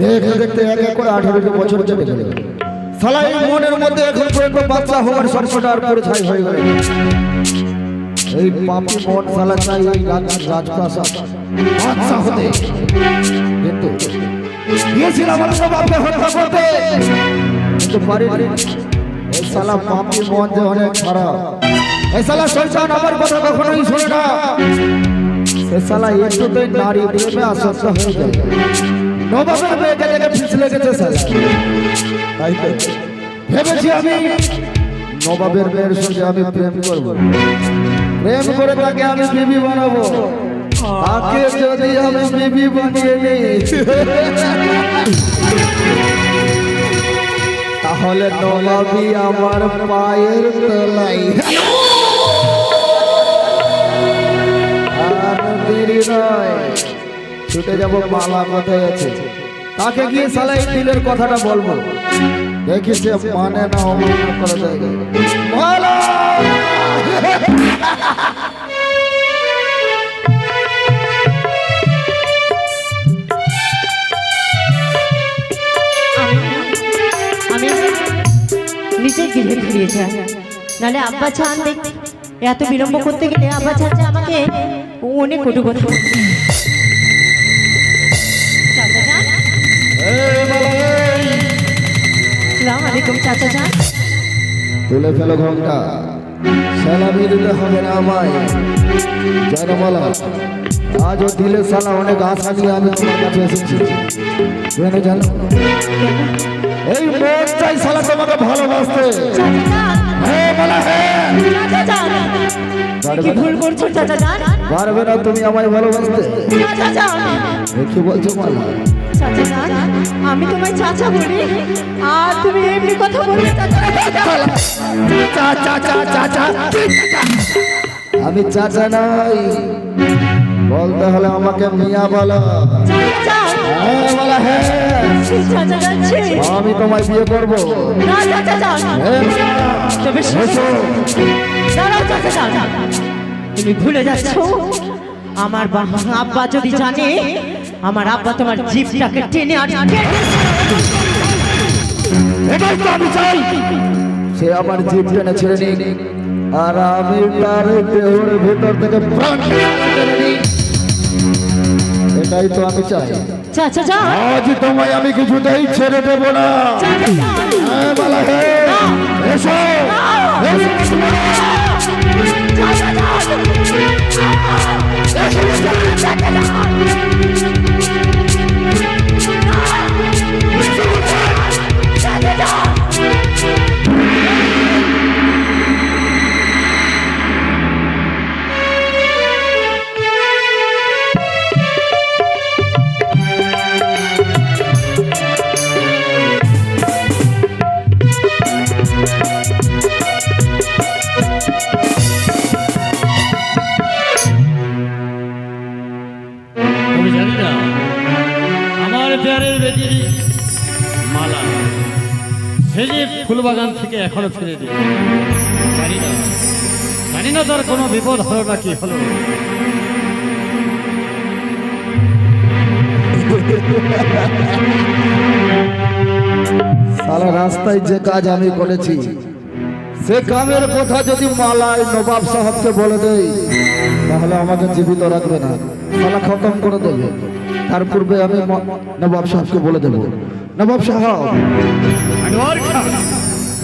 দেখতে দেখতে এক এক করে আঠারোটি বছর চলে গেল। সালা মনের মধ্যে এখন পর্যন্ত বাচ্চা হওয়ার সংকট আর পরে ছাই হয়ে গেল। এই পাপি মন সালা চাই এই রাজপ্রাসাদ। বাচ্চা হতে। কিন্তু গিয়েছিলাম আমার বাপকে হত্যা করতে। কিন্তু পারিনি। এই সালা পাপি মন যে অনেক খারাপ। এই সালা শৈতান আমার কথা কখনোই শোনে না। সালা একটুতেই নারী প্রেমে আসক্ত হয়ে যায় নবাবের মেয়েকে তাই তো। ভেবেছি আমি নবাবের মেয়ের সঙ্গে আমি প্রেম করব। প্রেম করে তাকে আমি বিবি বানাবো। তাকে যদি আমি বিবি বানিয়ে নিই। তাহলে নবাবি আমার পায়ের তলাই ছুটে যাব মালা কোথায় আছে তাকে গিয়ে সালাই দিলের কথাটা বলব। দেখি সে মানে না অমান্য করে দেয়। মালা নিজের আব্বা দেখ এত বিলম্ব করতে গেলে আব্বা চান আমাকে অনেক কটু কথা সালাম আলাইকুম চাচা যান। তুলে ফেলো ঘণ্টা। সালামি দিতে হবে না আমায়। জানো মালা আজও দিলে সালা অনেক আশা নিয়ে আমি তোমার কাছে এসেছি। কেন জানো? এই মন চাই সালা তোমাকে ভালোবাসতে। পারবে না তুমি আমায় ভালোবাসতে। কি বলছো মালা? আমি তোমায় চাচা বলি। আর তুমি এমনি কথা বললে চাচা। চা চা চা চা চা আমি চাচা নাই। বলতে হলে আমাকে মিয়া বলো। চাচা। হ্যাঁ হ্যাঁ। আমি তোমায় বিয়ে করব। না চাচা যান হ্যাঁ, তুমি ভুলে যাচ্ছ। আমার আব্বা যদি জানে আমার আব্বা তোমার জিপটাকে টেনে আর এটাই তো আমি চাই। সে আমার জিভ টেনে ছেড়ে নিক। আর আমি তার দেহর ভেতর থেকে প্রাণ টেনে নিই। এটাই তো আমি চাই। আজ তোমায় আমি কিছুতেই ছেড়ে দেব না। এসো। এসো। ফুলবাগান থেকে এখনও ফিরে দিল জানি না। জানি না তার কোনো বিপদ হলো না কি হলো। সারা রাস্তায় যে কাজ আমি করেছি সে কামের কথা যদি মালায় নবাব সাহেবকে বলে দেই তাহলে আমাকে জীবিত রাখবে না। সালা খতম করে দেবে। তার পূর্বে আমি নবাব সাহেবকে বলে দেব। নবাব সাহেব!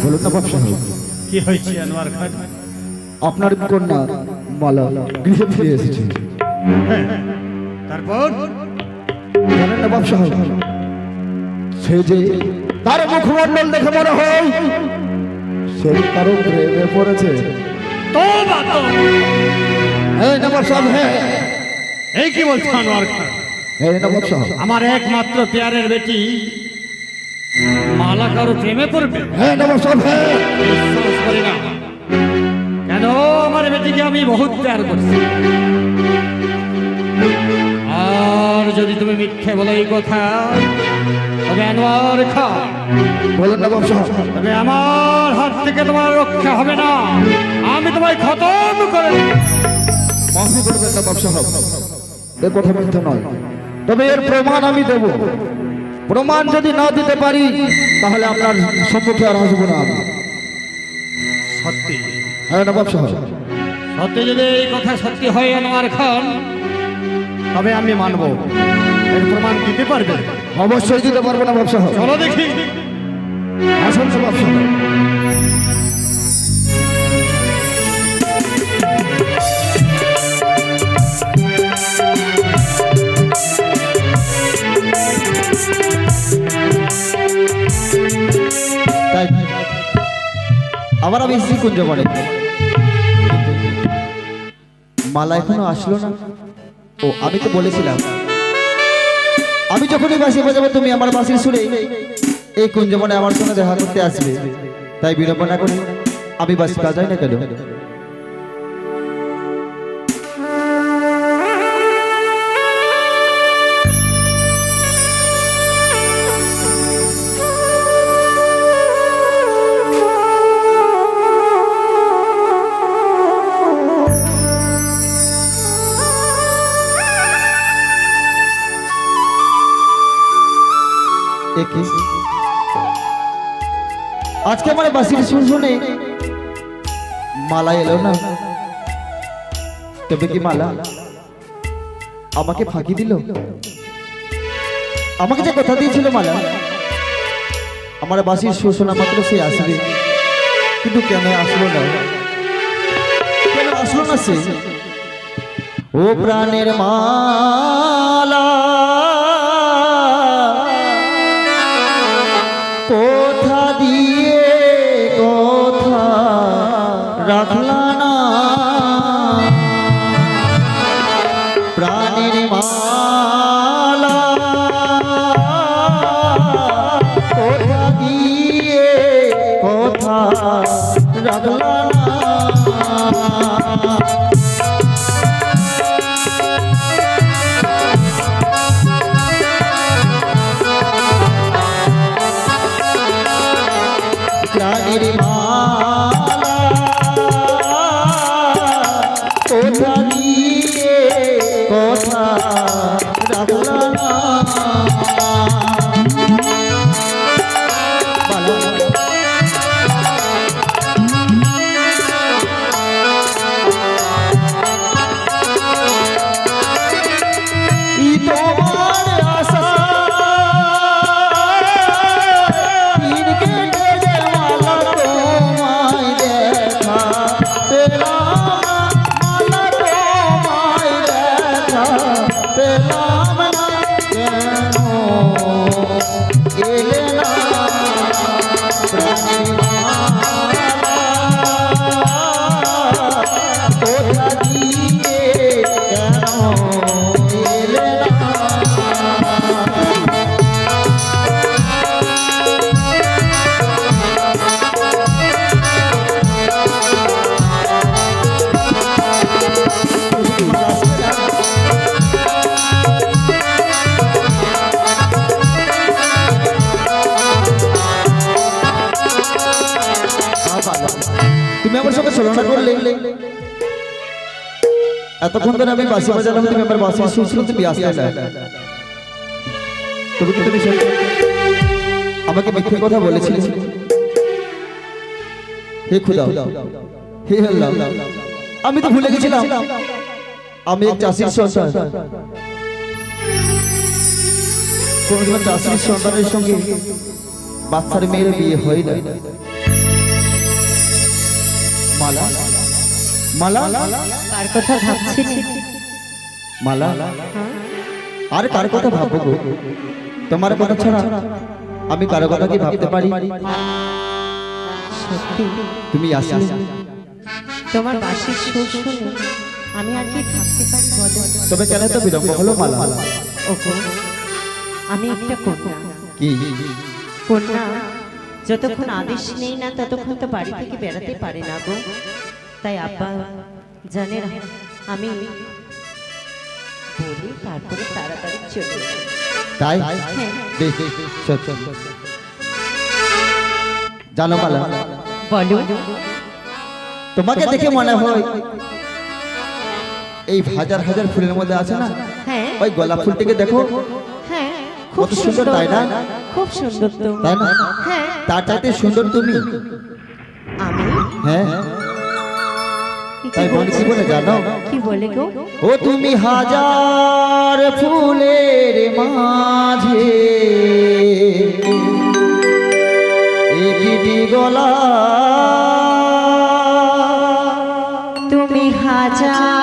বলুন নবাব সাহেব। কি হয়েছে আনোয়ার খান? আপনার কন্যা মালা গৃহে ফিরে এসেছে। তারপর? জানেন নবাব সাহেব সে যে তার মুখমণ্ডল দেখে মনে হয় সে কারও প্রেমে পড়েছে। তো। এই নবাব সাহেব হ্যাঁ। এই কি বলছো আনোয়ার খান? এই নবাব সাহেব। আমার একমাত্র পেয়ারের বেটি। মালা কারও প্রেমে পড়বে? হ্যাঁ হ্যাঁ বিশ্বাস করি না। কেন? আমার বেটিকে আমি বহুত প্যার করছি। আর যদি তুমি মিথ্যে বলো এই কথা তবে আনোয়ার খা বলুন নবাব সাহেব তবে আমার হাত থেকে তোমার রক্ষা হবে না। আমি তোমায় খতম করে। মাফি করবেন নবাব সাহেব এ কথা মিথ্যে নয়। তবে এর প্রমাণ আমি দেব। প্রমাণ যদি না দিতে পারি তাহলে আপনার সম্মুখে আর আসব না সত্যি। হ্যাঁ নবাব সাহেব। সত্যি যদি এই কথা সত্যি হয় আনোয়ার খান তবে আমি মানব। এর প্রমাণ দিতে পারবে? অবশ্যই দিতে পারব নবাব সাহেব। চলো দেখি। আসুন নবাব সাহেব। আমি এসেছি কুঞ্জবনে মালা এখনও আসলো না। ও, আমি তো বলেছিলাম। আমি যখনই বাসি বাজাবো, তুমি আমার বাসির সুরে এই কুঞ্জবনে আমার সঙ্গে দেখা করতে আসবে। তাই বিড়ম্বনা করে আমি বাসি বাজাই না কেন? আজকে আমার বাসির সুর শুনে মালা এলো না। তবে কি মালা আমাকে ফাঁকি দিল? আমাকে যে কথা দিয়েছিল মালা, আমার বাসির সুর শোনা মাত্র সে আসবে। কিন্তু কেন আসলো না? কেন আসলো না সে? ও প্রাণের মালা এতক্ষণ ধরে আমি বাসি বাজালাম তুমি আমার বাসি শুনছিল তুমি আসলে না তবে কি তুমি আমাকে মিথ্যে কথা বলেছিলে। হে খুদা, হে আল্লাহ, আমি তো ভুলে গেছিলাম। আমি এক চাষির সন্তান। কোনদিন চাষির সন্তানের সঙ্গে বাচ্চার মেয়ের বিয়ে হয় না। মালা? মালা? কার কথা ভাবছিলি মালা? আর কার কথা ভাববো গো? তোমার কথা ছাড়া আমি কারও কথা কি ভাবতে পারি? সত্যি। তুমি আসলে? তোমার বাসির সুর শুনে আমি আর কি ভাবতে পারি বলো? তবে কেন তো বিলম্ব হলো মালা? ওগো আমি একটা কন্যা। কি? কন্যা যতক্ষণ আদেশ নেই না ততক্ষণ তো বাড়ি থেকে বেড়াতে পারে না গো। তাই আব্বা জানে না আমি বলি তারপরে তাড়াতাড়ি চলে তাই? হ্যাঁ। জানো মালা বলো। তোমাকে দেখে মনে হয় এই হাজার হাজার ফুলের মধ্যে আছে না? হ্যাঁ। ওই গোলাপ ফুলটিকে দেখো। হ্যাঁ খুব সুন্দর তাই না? খুব সুন্দর তো। তাই না? হ্যাঁ। তার সুন্দর তুমি? আমি হ্যাঁ। তাই বলে কি বলে জানো? কি বলে গো? ও তুমি হাজার ফুলের মাঝে একটি গলা। তুমি হাজার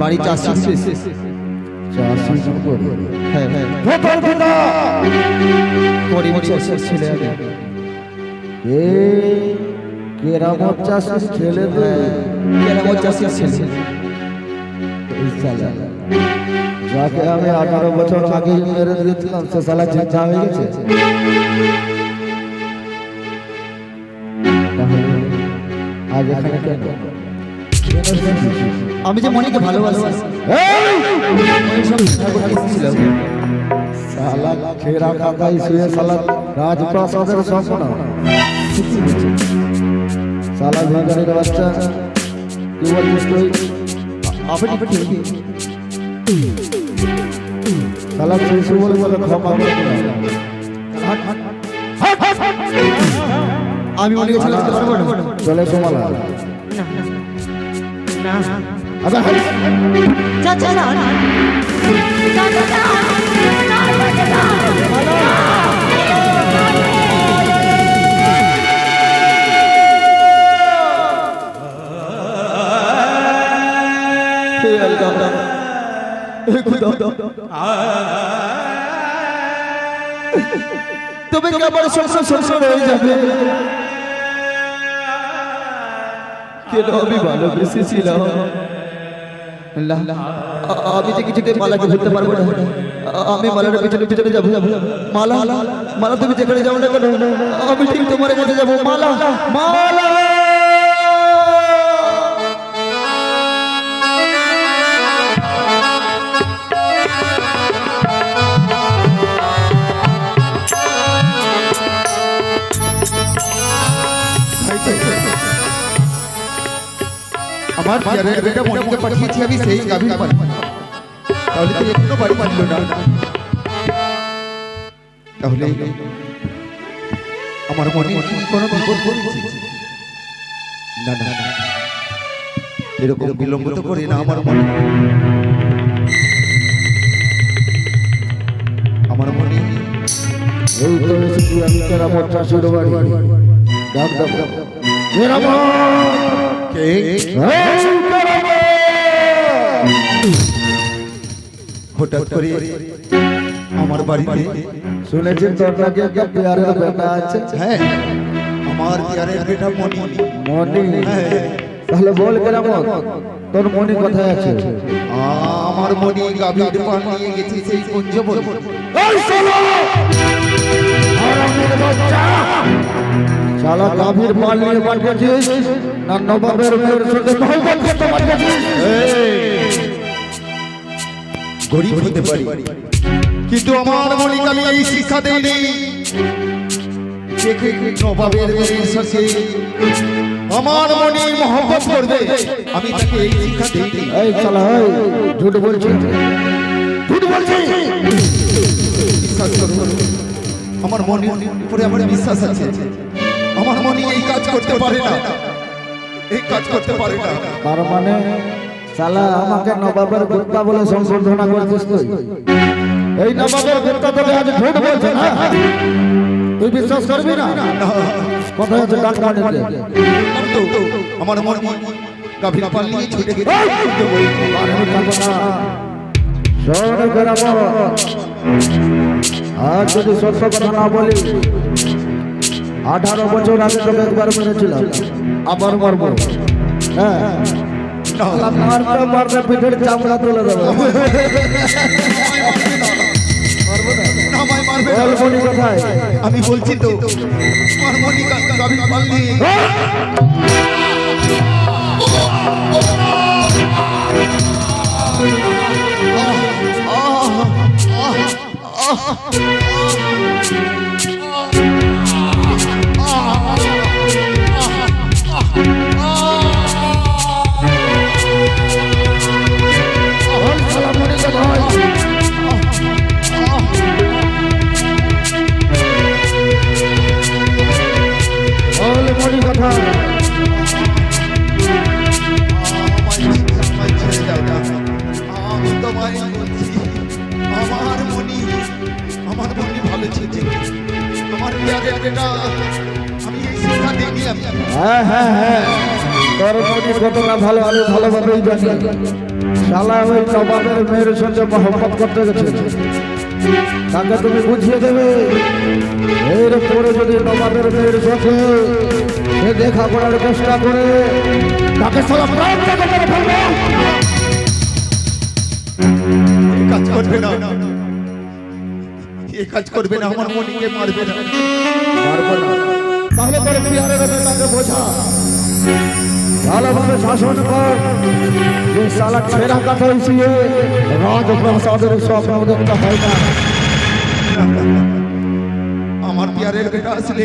বাড়ি চাষি কেরামত চাষির ছেলে কেরামত চাষির ছেলে যাকে আমি আঠারো বছর আগে মেরে দিয়েছিলাম সে শালা চিন্তা হয়ে গেছে। আজ এখানে কেন? আমি যে মনিকে ভালোবাসি। সালা খেরা কাদাই শুয়ে রাজপ্রাসাদের স্বপ্ন বাচ্চা আমি না। চলে সোমালা না আবার হাই। চাচা যান চাচা যান আমি ভালোবেসেছিলাম আমি যে পারব না। আমি মালার পিছনে পিছনে যাব। মালা মালা তুমি যেখানে যাও না কেন? আমি ঠিক তোমার কাছে যাব। মালা মালা। আমার বিয়ারের বেটা মনিকে পাঠিয়েছি আমি সেই গাভীর পানি তাহলে তো এখনও বাড়ি পারল না। তাহলে আমার মনে কোনো বিপদ পড়েছে? না না না। এরকম বিলম্ব তো করে না আমার মনে। আমার মনে এই তো আমি কেরামত চাষির বাড়ি। ডাক ডাক ডাক কেরামত! হঠাৎ করে আমার বাড়িতে শুনেছেন তোর একটা পেয়ারের বেটা আছে। হ্যাঁ আমার বিয়ারের বেটা মনি মনি হ্যাঁ। তাহলে বল কেরামত তোর মনি কোথায় আছে? আমার মনি গাভীর পান নিয়ে গেছি সেই কুঞ্জ বলব শালা গাভীর পাল নিয়ে পাঠিয়েছিস না নবাবের মেয়ের সাথে নৌবত করতে পাঠিয়েছিস? গরিব হতে পারি। কিন্তু আমার মনিকে আমি এই শিক্ষা দেইনি। দেখে নবাবের মেয়ের সাথে আমার মনি মহব্বত করবে। আমি তাকে এই শিক্ষা দেইনি। এই শালা ঝুট বলছিস ঝুট বলছিস বিশ্বাস করুন আমার মনে উপরে আমার বিশ্বাস আছে। আমার মনি এই কাজ করতে পারে না। এই কাজ করতে পারে না। তার মানে শালা আমাকে নবাবের গুপ্তা বলে সংশোধনা করছিস তুই। এই নবাবের গুপ্তা তোকে আজ ঝুট বলছে না? তুই বিশ্বাস করবি না? কোথায় আছে ডাক মানিকে তো আমার মন গাভীর পাল নিয়ে ছুটে গেছে। শোন কেরামত আর যদি সত্য কথা না বলি আঠারো বছর আগে তোকে একবার মেরেছিলাম। আবার মারবো। হ্যাঁ। মারতে মারতে পিঠের চামড়া তুলে দেবো। আমি বলছি তো কতটা ভালো আমি ভালোভাবেই জানি। শালা ওই নবাবের মেয়ের সঙ্গে মহব্বত করতে গেছে। তাকে তুমি বুঝিয়ে দেবে? এর পরে যদি নবাবের মেয়ের সাথে সে দেখা করার চেষ্টা করে তাকে সালা প্রাণ কাজ করবে না। এই কাজ করবে না আমার মনিকে মারবে না। তাহলে তোর পিয়ারে তাকে বোঝা। ভালোভাবে শাসন কর। যে সালা ছেঁড়া কাটা হিসিয়ে রাজপ্রাসাদের স্বপ্ন দেখতে হয় না। আমার পেয়ারের বেটা আসলে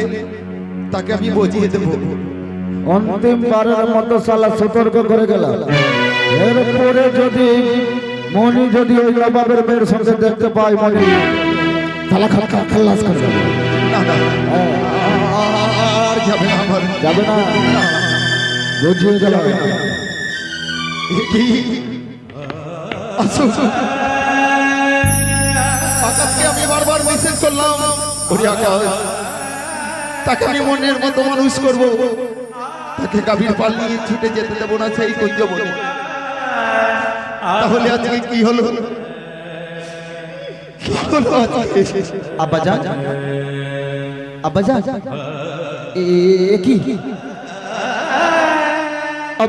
তাকে আমি বুঝিয়ে দেবো। অন্তিম বারের মতো সালা সতর্ক করে গেলাম এরপরে যদি মনি যদি ওই নবাবের মেয়ের সঙ্গে দেখতে পাই মনি তালা খাল খাল্লাস করবে আর যাবে না যাবে না। গেলাম যাবে না কি? আকাশকে আমি বারবার মেসেজ করলাম, ওরে আকাশ, তাকে আমি মনের মতো মানুষ করব। তাকে গাভীর পাল নিয়ে ছুটে যেতে দেবো না সেই কইজ বলে তাহলে আজকে কি হলো? আব্বা যা আব্বা যা এ কি? যা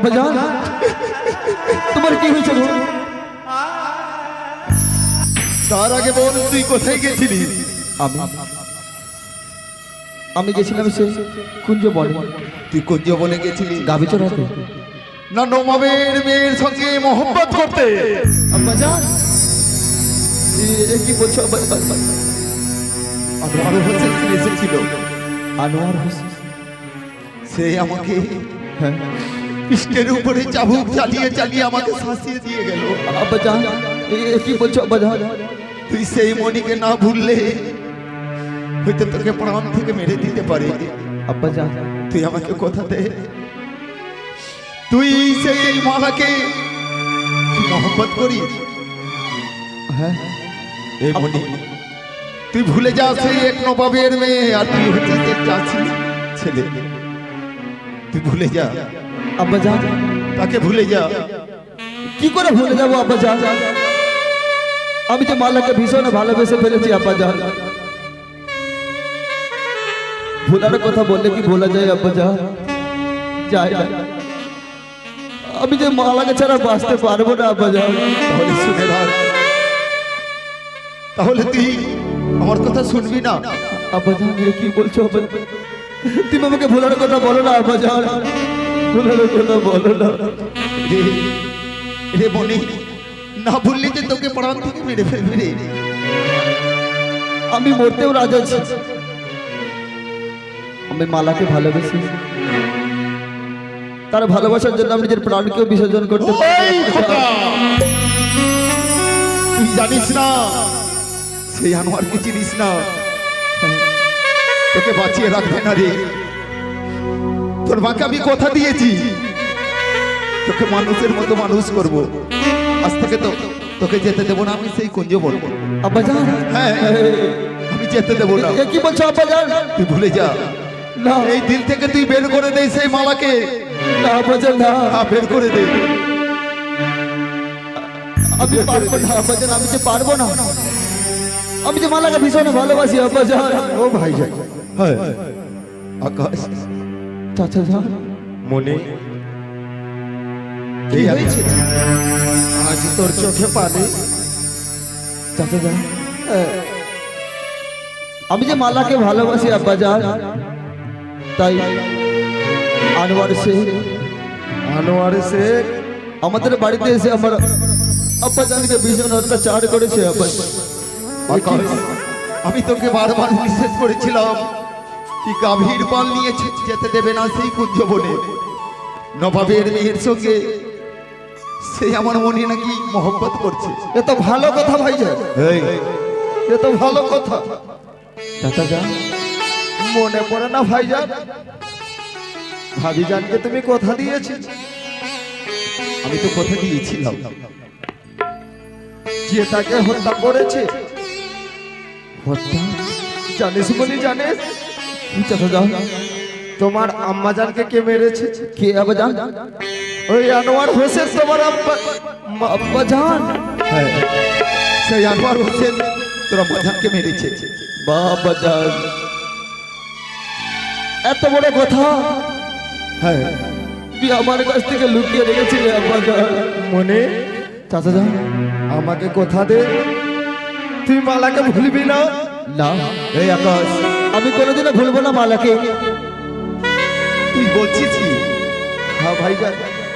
তোমার কি হয়েছে গো? তার আগে বল তুই কোথায় গেছিলি? আমি? আমি গেছিলাম সে কুঞ্জ বনে তুই কুঞ্জ বলে গেছিলি? গাবি চড়াতে না নমাবের মেয়ের সঙ্গে মোহব্বত করতে। আব্বা যা এ- এ কি বলছো? আনোয়ার হোসেন এসেছিল। আনোয়ার হোসেন সে আমাকে হ্যাঁ। পৃষ্ঠের উপরে চাবুক চালিয়ে চালিয়ে আমাকে শাসিয়ে দিয়ে গেল আব্বা যা এ- এ কি বলছো আব্বা যা তুই সেই মনিকে না ভুললে হয়তো তোকে প্রাণ থেকে মেরে দিতে পারে আব্বা যা তুই আমাকে কথা দে তুই সেই মালাকে তুই মোহব্বত করিস হ্যাঁ এই মনি তুই ভুলে যা সেই এক নবাবের মেয়ে আর তুই হচ্ছিস এক চাষি ছেলে তুই ভুলে যা আব্বা যা তাকে ভুলে যা কি করে ভুলে যাব আব্বা যা আমি যে মালাকে ভীষণ ভালোবেসে ফেলেছি আব্বা যা ভুলার কথা বললে কি ভোলা যায় আব্বা যা যায় আমি যে মালাকে ছাড়া বাঁচতে পারব না আব্বা যা তাহলে শুনে রাখ। তাহলে তুই আমার কথা শুনবি না। আব্বা যা কি বলছো আব্বা? তুমি আমাকে ভোলার কথা বলো না আব্বা যা ভোলার কথা বলো না রে রে মনি না ভুললে যে তোকে প্রাণ থেকে মেরে ফেলবে রে। আমি মরতেও রাজি আছি। আমি মালাকে ভালোবেসি তার ভালোবাসার জন্য আমি নিজের প্রাণকেও বিসর্জন করতে তুই জানিস না সেই আনোয়ারকে চিনিস না। তোকে বাঁচিয়ে রাখবে না রে। তোর মাকে আমি কথা দিয়েছি। তোকে মানুষের মতো মানুষ করব। আজ থেকে তো তোকে যেতে দেবো না আমি সেই কুঞ্জ বলব। আব্বা জান হ্যাঁ আমি যেতে দেবো না। কি বলছো আব্বা জান তুই ভুলে যা। না। এই দিল থেকে তুই বের করে দে সেই মালাকে। না আব্বা জান না বের করে দে। আমি পারব না আব্বা জান আমি যে পারব না। আমি যে মালাকে ভীষণ ভালোবাসি আব্বা জান ও ভাই যাই। হ্যাঁ। আকাশ চাচা মনে এই হয়েছে? আজ তোর চোখে পানি। আমি যে মালাকে ভালোবাসি আব্বা জান তাই আনোয়ার সে আনোয়ার শেখ। আমাদের বাড়িতে এসে আমার আব্বা জানকে ভীষণ অত্যাচার করেছে আব্বা। আমি তোকে বারবার নিষেধ করেছিলাম। কি গাভীর পাল নিয়ে যেতে দেবে না সেই কুঞ্জ বনে। নবাবের মেয়ের সঙ্গে সেই আমার মনে নাকি মহব্বত করছে। এ তো ভালো কথা ভাইজান এই এ তো ভালো কথা। যান। মনে পড়ে না ভাইজান ভাবিজানকে তুমি কথা দিয়েছি। আমি তো কথা দিয়েছিলাম। যে তাকে হত্যা করেছে। হত্যা? জানিস বলি জানিস? তোমার আম্মাজানকে কে মেরেছে? কে আব্বা জান? ওই আনোয়ার হোসেন তোমার আব্বা আব্বা জান? হ্যাঁ। সেই আনোয়ার হোসেন তোরা মজানকে মেরেছে। বাবা জান। এত বড় কথা? হ্যাঁ। তুই আমার কাছ থেকে লুকিয়ে রেখেছিলি আব্বা জান। মনে? চাচা যান আমাকে কথা দে। তুই মালাকে ভুলবি না। না। এই আকাশ। আমি কোনোদিনও ভুলবো না মালাকে। তুই বলছিস কি? হ্যাঁ ভাই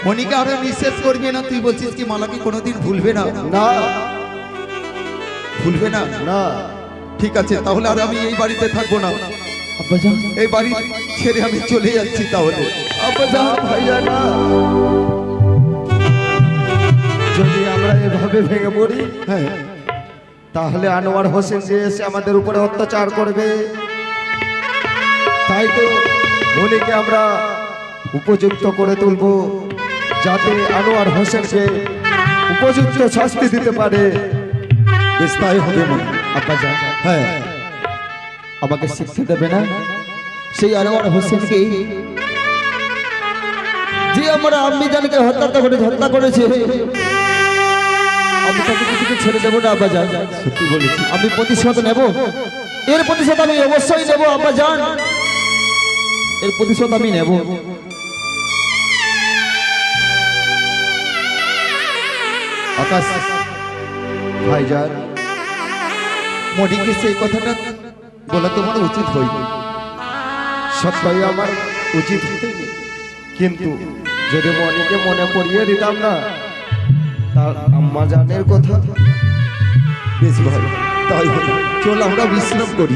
মনিকা আরও নিঃশেষ করবে না? তুই বলছিস কি মালাকে কোনোদিন ভুলবে না? না। ভুলবে না? না। ঠিক আছে তাহলে আর আমি এই বাড়িতে থাকব না। এই বাড়ি ছেড়ে আমি চলে যাচ্ছি তাহলে। যদি আমরা এভাবে ভেঙে পড়ি হ্যাঁ। তাহলে আনোয়ার হোসেন যে এসে আমাদের উপরে অত্যাচার করবে। তাই তো মনিকে আমরা উপযুক্ত করে তুলব যাতে আনোয়ার হোসেনকে উপযুক্ত শাস্তি দিতে পারে। বেশ তাই হবে আব্বা জান হ্যাঁ। আমাকে শিক্ষা দেবে না? সেই আনোয়ার হোসেনকে যে আমরা আম্মি জানকে হত্যা করে হত্যা করেছে আমি তাকে কিছুকে ছেড়ে দেবো না আব্বা জান সত্যি বলেছি আমি প্রতিশোধ নেব। এর প্রতিশোধ আমি অবশ্যই নেব আব্বা জান এর প্রতিশোধ আমি নেব। আকাশ ভাইজান মনিকে সেই কথাটা বলা তোমার উচিত হয়নি? সত্যই আমার উচিত হয়নি। কিন্তু যদি মনিকে মনে পড়িয়ে দিতাম না, তার আম্মা জানের কথা, বেশ ভালো তাই চল আমরা বিশ্রাম করি।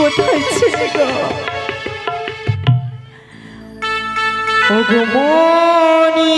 কোথায় ছিলে? গো ওগো মনি।